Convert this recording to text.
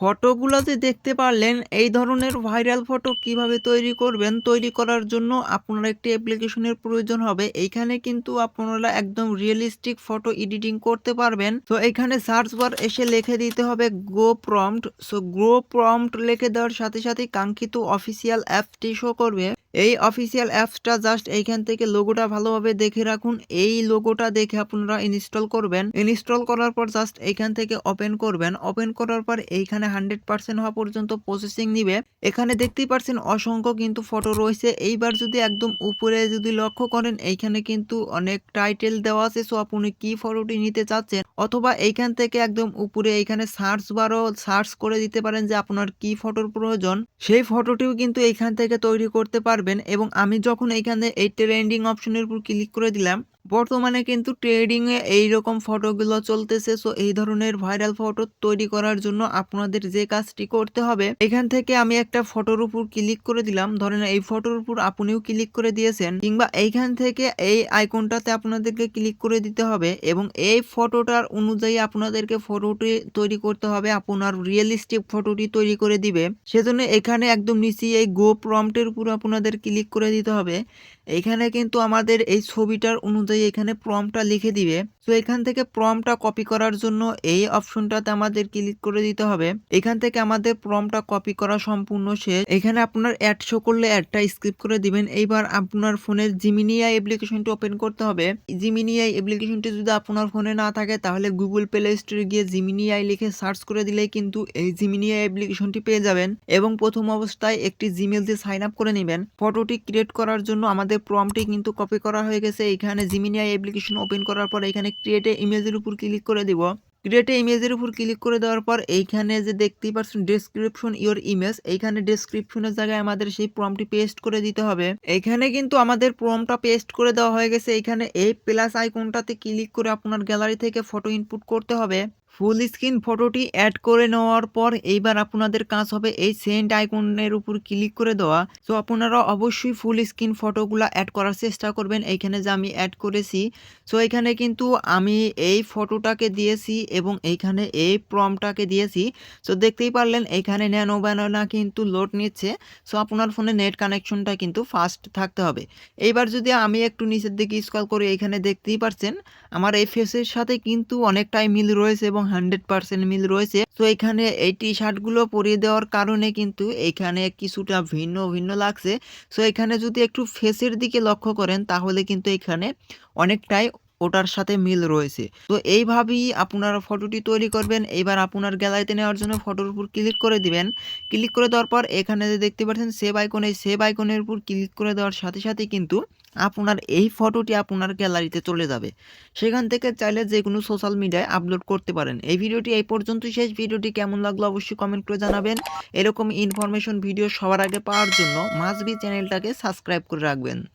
ফটোগুলো যে দেখতে পারলেন, এই ধরনের ভাইরাল ফটো কীভাবে তৈরি করবেন, তৈরি করার জন্য আপনার একটি অ্যাপ্লিকেশনের প্রয়োজন হবে। এইখানে কিন্তু আপনারা একদম রিয়েলিস্টিক ফটো এডিটিং করতে পারবেন। তো এখানে সার্চ বার এসে লিখে দিতে হবে go prompt so go prompt লিখে দেওয়ার সাথে সাথে কাঙ্ক্ষিত অফিসিয়াল অ্যাপটি শো করবে। এই অফিসিয়াল অ্যাপসটা জাস্ট এইখান থেকে লোগোটা ভালোভাবে দেখে রাখুন। এই লোগোটা দেখে আপনারা ইনস্টল করবেন। ইনস্টল করার পর জাস্ট এইখান থেকে ওপেন করবেন। ওপেন করার পর এইখানে হান্ড্রেড পার্সেন্ট হওয়া পর্যন্ত প্রসেসিং নিবে। এখানে দেখতেই পারছেন অসংখ্য কিন্তু ফটো রয়েছে। এইবার যদি একদম উপরে যদি লক্ষ্য করেন, এইখানে কিন্তু অনেক টাইটেল দেওয়া আছে। সো আপনি কি ফটোটি নিতে চাচ্ছেন? অথবা এইখান থেকে একদম উপরে এইখানে সার্চ বারও সার্চ করে দিতে পারেন যে আপনার কি ফটোর প্রয়োজন। সেই ফটোটিও কিন্তু এইখান থেকে তৈরি করতে পারবেন এবং আমি যখন এখানে এই ট্রেন্ডিং অপশনের উপর ক্লিক করে দিলাম বর্তমানে কিন্তু ট্রেডিংয়ে এইরকম ফটোগুলো চলতেছে সো এই ধরনের ভাইরাল ফটো তৈরি করার জন্য আপনাদের যে কাজটি করতে হবে, এখান থেকে আমি একটা ফটোর উপর ক্লিক করে দিলাম। ধরেন এই ফটোর উপর আপনিও ক্লিক করে দিয়েছেন, কিংবা এইখান থেকে এই আইকনটাতে আপনাদেরকে ক্লিক করে দিতে হবে এবং এই ফটোটার অনুযায়ী আপনাদেরকে ফটোটি তৈরি করতে হবে, আপনার রিয়েলিস্টিক ফটোটি তৈরি করে দিবে। সেজন্য এখানে একদম নিচে এই গো প্রম্পটের উপর আপনাদের ক্লিক করে দিতে হবে। এখানে কিন্তু আমাদের এই ছবিটার অনুযায়ী এখানে প্রমটা লিখে দিবে। তো এখান থেকে প্রমটা কপি করার জন্য এই অপশনটাতে আমাদের ক্লিক করে দিতে হবে। এখান থেকে আমাদের প্রমটা কপি করা সম্পূর্ণ শেষ। এখানে আপনার অ্যাড শো করলে অ্যাডটা স্ক্রিপ্ট করে দিবেন। এইবার আপনার ফোনের জিমিনিয়া অ্যাপ্লিকেশনটি ওপেন করতে হবে। জিমিনিয়া অ্যাপ্লিকেশনটি যদি আপনার ফোনে না থাকে, তাহলে গুগল প্লে স্টোরে গিয়ে জিমিনিয়াই লিখে সার্চ করে দিলেই কিন্তু এই জিমিনিয়া অ্যাপ্লিকেশনটি পেয়ে যাবেন এবং প্রথম অবস্থায় একটি জিমেল দিয়ে সাইন আপ করে নেবেন। ফটোটি ক্রিয়েট করার জন্য আমাদের প্রমটি কিন্তু কপি করা হয়ে গেছে। এখানে জিমিনিয়া অ্যাপ্লিকেশন ওপেন করার পর এখানে ক্রিয়েটে ইমেজের উপর ক্লিক করে দিব। ক্রিয়েটে ইমেজের উপর ক্লিক করে দেওয়ার পর এইখানে যে দেখতেই পাচ্ছেন ডেসক্রিপশন ইওর ইমেজ এইখানে ডেসক্রিপশনের জায়গায় আমাদের সেই প্রমটি পেস্ট করে দিতে হবে। এখানে কিন্তু আমাদের প্রমটা পেস্ট করে দেওয়া হয়ে গেছে। এখানে এই প্লাস আইকনটাতে ক্লিক করে আপনার গ্যালারি থেকে ফটো ইনপুট করতে হবে। ফুল স্ক্রিন ফটোটি অ্যাড করে নেওয়ার পর এইবার আপনাদের কাজ হবে এই সেন্ট আইকনের উপর ক্লিক করে দেওয়া। তো আপনারা অবশ্যই ফুল স্ক্রিন ফটোগুলো অ্যাড করার চেষ্টা করবেন। এইখানে যে আমি অ্যাড করেছি সো এখানে কিন্তু আমি এই ফটোটাকে দিয়েছি এবং এইখানে এই প্রমটাকে দিয়েছি। সো দেখতেই পারলেন, এইখানে ন্যানো ব্যানানা কিন্তু লোড নিচ্ছে। সো আপনার ফোনে নেট কানেকশনটা কিন্তু ফাস্ট থাকতে হবে। এইবার যদি আমি একটু নিচের দিকে স্কল করি এখানে দেখতেই পারছেন, আমার এই ফেসের সাথে কিন্তু অনেকটাই মিল রয়েছে এবং হান্ড্রেড পার্সেন্ট মিল রয়েছে। তো এখানে এই টি শার্টগুলো পরিয়ে দেওয়ার কারণে কিন্তু এখানে কিছুটা ভিন্ন ভিন্ন লাগছে। সো এখানে যদি একটু ফেসের দিকে লক্ষ্য করেন, তাহলে কিন্তু এখানে অনেকটাই ওটার সাথে মিল রয়েছে। তো এইভাবেই আপনারা ফটোটি তৈরি করবেন। এবার আপনার গ্যালারিতে নেওয়ার জন্য ফটোর উপর ক্লিক করে দিবেন। ক্লিক করে দেওয়ার পর এখানে যে দেখতে পাচ্ছেন সেভ আইকন এই সেভ আইকনের উপর ক্লিক করে দেওয়ার সাথে সাথে কিন্তু আপনার এই ফটোটি আপনার গ্যালারিতে চলে যাবে। সেখান থেকে চাইলে যে কোনো সোশ্যাল মিডিয়ায় আপলোড করতে পারেন। এই ভিডিওটি এই পর্যন্ত শেষ। ভিডিওটি কেমন লাগল অবশ্যই কমেন্ট করে জানাবেন। এরকম ইনফরমেশন ভিডিও সবার আগে পাওয়ার জন্য মাসবি চ্যানেলটাকে সাবস্ক্রাইব করে রাখবেন।